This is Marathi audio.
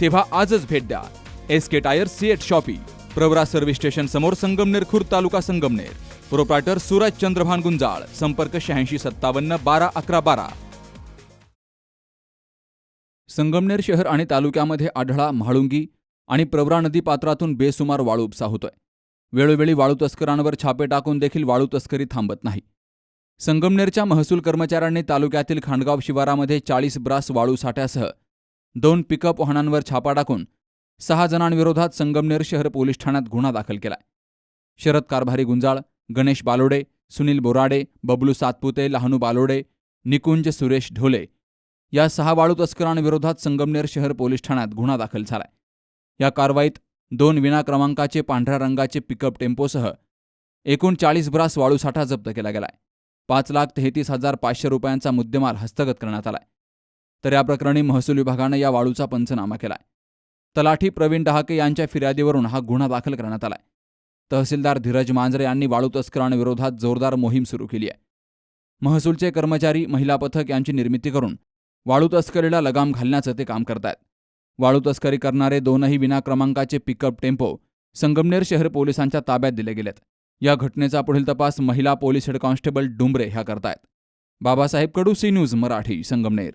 तेव्हा आजच भेट द्या. S K tyre CEAT shoppe Pravara service station समोर संगमनेर खुर्द तालुका संगमनेर. प्रोप्रायटर सूरज चंद्रभान गुंजाळ संपर्क शहाऐंशी सत्तावन्न बारा अकरा बारा. संगमनेर शहर आणि तालुक्यामध्ये आढळा म्हाळुंगी आणि प्रवरा नदी पात्रातून बेसुमार वाळू उपसा होतोय. वेळोवेळी वाळू तस्करांवर छापे टाकून देखील वाळू तस्करी थांबत नाही. संगमनेरच्या महसूल कर्मचाऱ्यांनी तालुक्यातील खांडगाव शिवारामध्ये चाळीस ब्रास वाळू साठ्यासह दोन पिकअप वाहनांवर छापा टाकून सहा जणांविरोधात संगमनेर शहर पोलीस ठाण्यात गुन्हा दाखल केलाय. शरद कारभारी गुंजाळ गणेश बालोडे सुनील बोराडे बबलू सातपुते लहानू बालोडे निकुंज सुरेश ढोले या सहा वाळू तस्करांविरोधात संगमनेर शहर पोलीस ठाण्यात गुन्हा दाखल झालाय. या कारवाईत दोन विना क्रमांकाचे पांढऱ्या रंगाचे पिकअप टेम्पोसह एकूण चाळीस ब्रास वाळू साठा जप्त केला गेलाय. पाच लाख तेहतीस हजार पाचशे रुपयांचा मुद्देमाल हस्तगत करण्यात आलाय. तर या प्रकरणी महसूल विभागानं या वाळूचा पंचनामा केलाय. तलाठी प्रवीण डहाके यांच्या फिर्यादीवरून हा गुन्हा दाखल करण्यात आलाय. तहसीलदार धीरज मांजरे यांनी वाळू तस्करांविरोधात जोरदार मोहीम सुरू केली आहे. महसूलचे कर्मचारी महिला पथक यांची निर्मिती करून वाळू तस्करीला लगाम घालण्याचं ते काम करतायत. वाळू तस्करी करणारे दोनही विनाक्रमांकाचे पिकअप टेम्पो संगमनेर शहर पोलिसांच्या ताब्यात दिले गेलेत. या घटनेचा पुढील तपास महिला पोलीस हेड कॉन्स्टेबल डुंबरे ह्या करतायत. Babasaheb Kadu C news Marathi Sangamner.